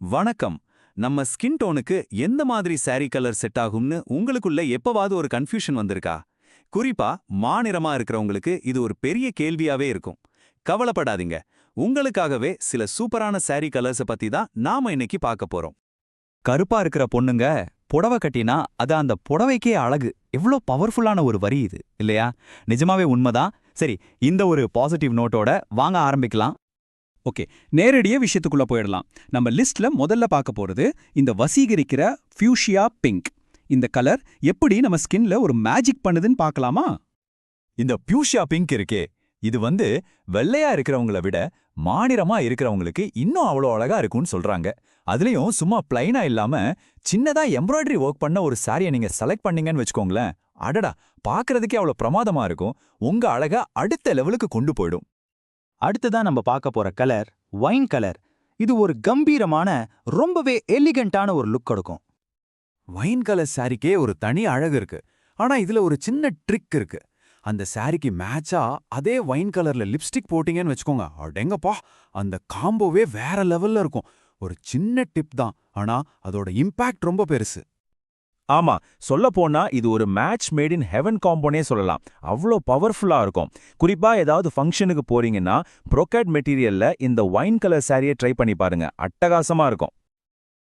வணக்கம். நம்ம ஸ்கின் டோனுக்கு எந்த மாதிரி saree கலர் செட் ஆகும்னு உங்களுக்குள்ள எப்பவாவது ஒரு கன்ஃபியூஷன் வந்திருக்கா? குறிப்பா மாநிறமா இருக்கிறவங்களுக்கு இது ஒரு பெரிய கேள்வியாவே இருக்கும். கவலைப்படாதீங்க. உங்களுக்காகவே சில சூப்பரான saree கலர்ஸ பத்தி தான் நாம இன்னைக்கு பார்க்க போறோம். கருப்பா இருக்கிற பொண்ணுங்க புடவை கட்டினா அது அந்த புடவைக்கே அழகு. எவ்வளோ பவர்ஃபுல்லான ஒரு வரி இது இல்லையா? நிஜமாவே உண்மைதான். சரி இந்த ஒரு பாசிட்டிவ் நோட்டோட வாங்க ஆரம்பிக்கலாம். ஓகே நேரடியே விஷயத்துக்குள்ள போயிடலாம். நம்ம லிஸ்ட்ல முதல்ல பார்க்க போறது இந்த வசீகரிக்கிற ஃபியூஷியா பிங்க். இந்த கலர் எப்படி நம்ம ஸ்கின்ல ஒரு மேஜிக் பண்ணுதுன்னு பார்க்கலாமா? இந்த பியூஷியா பிங்க் இருக்கே இது வந்து வெள்ளையா இருக்கிறவங்களை விட மாநிறமா இருக்கிறவங்களுக்கு இன்னும் அவ்வளோ அழகா இருக்கும்னு சொல்றாங்க. அதுலயும் சும்மா பிளைனா இல்லாம சின்னதா எம்ப்ராய்டரி ஒர்க் பண்ண ஒரு சாரியை நீங்க செலக்ட் பண்ணீங்கன்னு வச்சுக்கோங்களேன் அடடா பாக்குறதுக்கே அவ்வளோ பிரமாதமா இருக்கும். உங்க அழகா அடுத்த லெவலுக்கு கொண்டு போயிடும். அடுத்ததா நம்ம பார்க்க போற கலர் ஒயின் கலர் இது ஒரு கம்பீரமான ரொம்பவே எலிகண்டான ஒரு லுக் கொடுக்கும். வைன் கலர் சாரிக்கே ஒரு தனி அழகு இருக்கு. ஆனா இதுல ஒரு சின்ன ட்ரிக் இருக்கு. அந்த சாரிக்கு மேட்சா அதே வைன் கலர்ல லிப்ஸ்டிக் போட்டீங்கன்னு வச்சுக்கோங்க. அடெங்கப்பா! அந்த காம்போவே வேற லெவல்ல இருக்கும். ஒரு சின்ன டிப் தான். ஆனா அதோட இம்பாக்ட் ரொம்ப பெருசு. ஆமா சொல்ல போனா இது ஒரு மேட்ச் மேட் இன் ஹெவன் காம்போனே சொல்லலாம். அவ்வளோ பவர்ஃபுல்லா இருக்கும். குறிப்பா ஏதாவது ஃபங்க்ஷனுக்கு போறீங்கன்னா ப்ரொக்கேட் மெட்டீரியல்ல இந்த ஒயின் கலர் சாரியை ட்ரை பண்ணி பாருங்க. அட்டகாசமா இருக்கும்.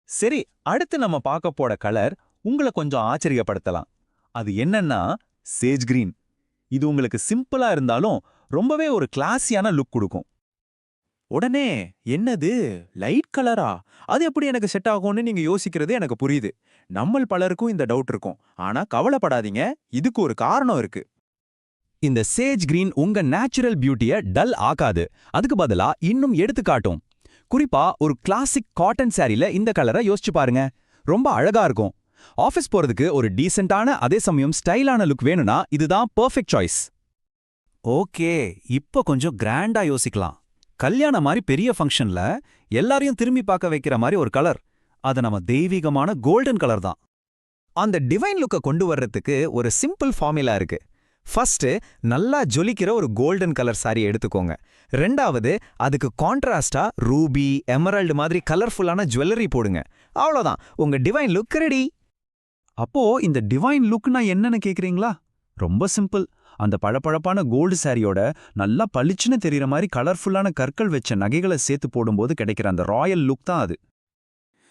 சரி அடுத்து நம்ம பார்க்க போற கலர் உங்களை கொஞ்சம் ஆச்சரியப்படுத்தலாம். அது என்னன்னா சேஜ் கிரீன் இது உங்களுக்கு சிம்பிளா இருந்தாலும் ரொம்பவே ஒரு கிளாஸியான லுக் கொடுக்கும். உடனே என்னது? லைட் கலரா? அது எப்படி எனக்கு செட் ஆகும்னு நீங்க யோசிக்கிறது எனக்கு புரியுது. நம்மள் பலருக்கும் இந்த டவுட் இருக்கும். ஆனா கவலைப்படாதீங்க. இதுக்கு ஒரு காரணம் இருக்கு. இந்த சேஜ் கிரீன் உங்க நேச்சுரல் பியூட்டிய டல் ஆக்காது. அதுக்கு பதிலா இன்னும் எடுத்து காட்டும். குறிப்பா ஒரு கிளாசிக் காட்டன் சாரில இந்த கலரை யோசிச்சு பாருங்க. ரொம்ப அழகா இருக்கும். ஆஃபீஸ் போறதுக்கு ஒரு டீசென்ட்டான அதே சமயம் ஸ்டைலான லுக் வேணும்னா இதுதான் பெர்ஃபெக்ட் சாய்ஸ் ஓகே. இப்போ கொஞ்சம் கிராண்டா யோசிக்கலாம். கல்யாணம் மாதிரி பெரிய ஃபங்க்ஷன்ல எல்லாரையும் திரும்பி பார்க்க வைக்கிற மாதிரி ஒரு கலர் அது நம்ம தெய்வீகமான கோல்டன் கலர் தான். அந்த டிவைன் லுக்கை கொண்டு வர்றதுக்கு ஒரு சிம்பிள் ஃபார்முலா இருக்கு. ஃபர்ஸ்ட் நல்லா ஜொலிக்கிற ஒரு கோல்டன் கலர் சாரி எடுத்துக்கோங்க. ரெண்டாவது அதுக்கு கான்ட்ராஸ்டா ரூபி எமரல்டு மாதிரி கலர்ஃபுல்லான ஜுவல்லரி போடுங்க. அவ்வளோதான் உங்க டிவைன் லுக் ரெடி அப்போ இந்த டிவைன் லுக்னா என்னன்னு கேக்குறீங்களா? ரொம்ப சிம்பிள் அந்த பழப்பழப்பான கோல்டு சாரியோட நல்லா பளிச்சுன்னு தெரியற மாதிரி கலர்ஃபுல்லான கற்கள் வச்ச நகைகளை சேர்த்து போடும்போது கிடைக்கிற அந்த ராயல் லுக் தான் அது.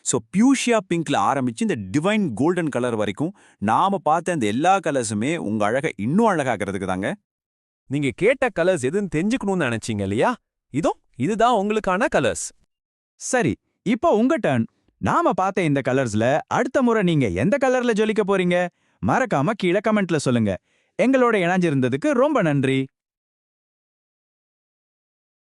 ஸோ பியூஷியா பிங்க்ல ஆரம்பிச்சு இந்த டிவைன் கோல்டன் கலர் வரைக்கும் நாம பார்த்த இந்த எல்லா கலர்ஸுமே உங்க அழகை இன்னும் அழகாக்கிறதுக்கு தாங்க. நீங்க கேட்ட கலர்ஸ் எதுன்னு தெரிஞ்சுக்கணும்னு நினைச்சீங்க இல்லையா? இதோ இதுதான் உங்களுக்கான கலர்ஸ் சரி இப்போ உங்க டர்ன் நாம பார்த்த இந்த கலர்ஸ்ல அடுத்த முறை நீங்க எந்த கலர்ல ஜொலிக்க போறீங்க? மறக்காம கீழே கமெண்ட்ல சொல்லுங்க. எங்களோட இணைஞ்சிருந்ததுக்கு ரொம்ப நன்றி.